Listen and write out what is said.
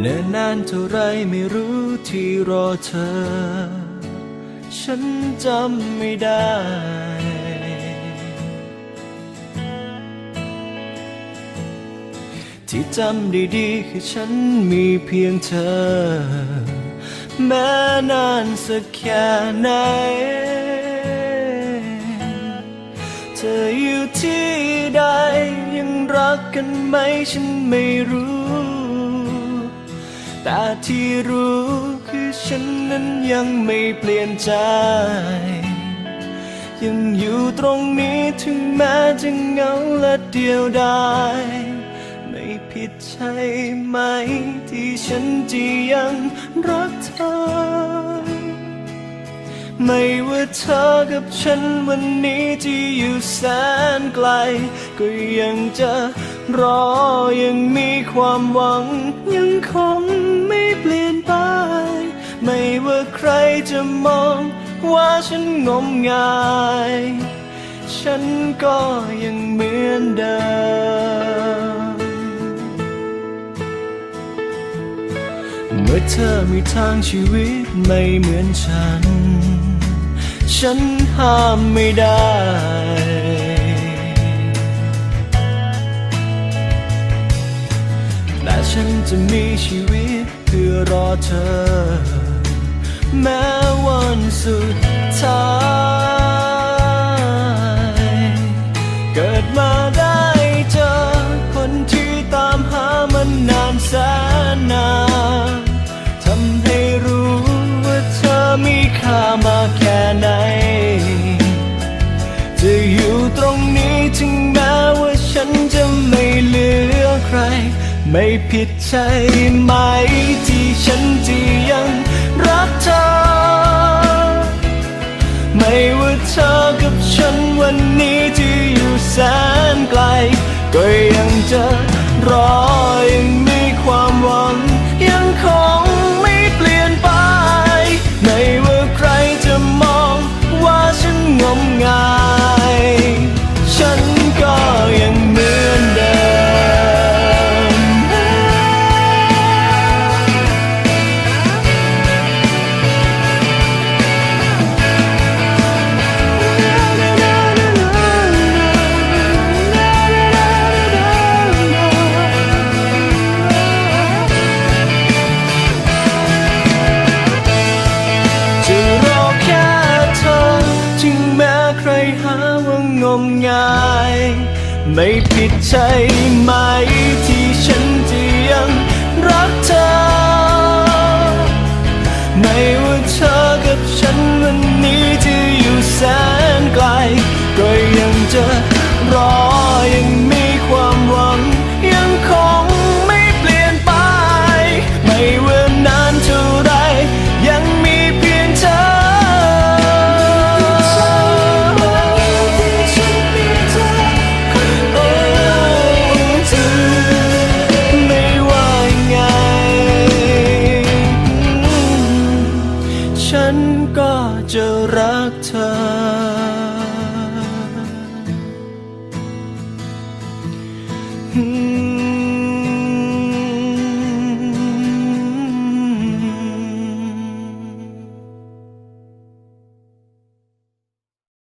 เนิ่นนานเท่าไรไม่รู้ที่รอเธอ ฉันจำไม่ได้ ที่จำด้ดีคือฉันมีเพียงเธอ แม้นานสักแค่ไหน เธออยู่ที่ใดยังรักกันไหมฉันไม่รู้ แต่ที่รู้คือฉันนั้นยังไม่เปลี่ยนใจ ยังอยู่ตรงนี้ถึงแม้จะเหงาและเดียวดายไม่ผิดใช่ไหมที่ฉันจะยังรักเธอ ไม่ว่าเธอกับฉันวันนี้ที่อยู่แสนไกล ก็ยังจะรอยังมีความหวัง ยังคงไม่เปลี่ยนไป ไม่ว่าใครจะมองว่าฉันงมงาย ฉันก็ยังเหมือนเดิมเมื่อเธอมีทางชีวิตไม่เหมือนฉัน ฉันห้ามไม่ได้ แต่ฉันจะมีชีวิตเพื่อรอเธอ แม้วันสุดท้าย เกิดมาได้เจอ คนที่ตามหามันนานแสนนานทำให้รู้ว่าเธอมีค่า ตรงนี้ถึงแม้ว่าฉันจะไม่เหลือใคร ไม่ผิดใจไหม งมงาย ไม่ผิดใช่ไหมที่ฉันจะยังรักเธอ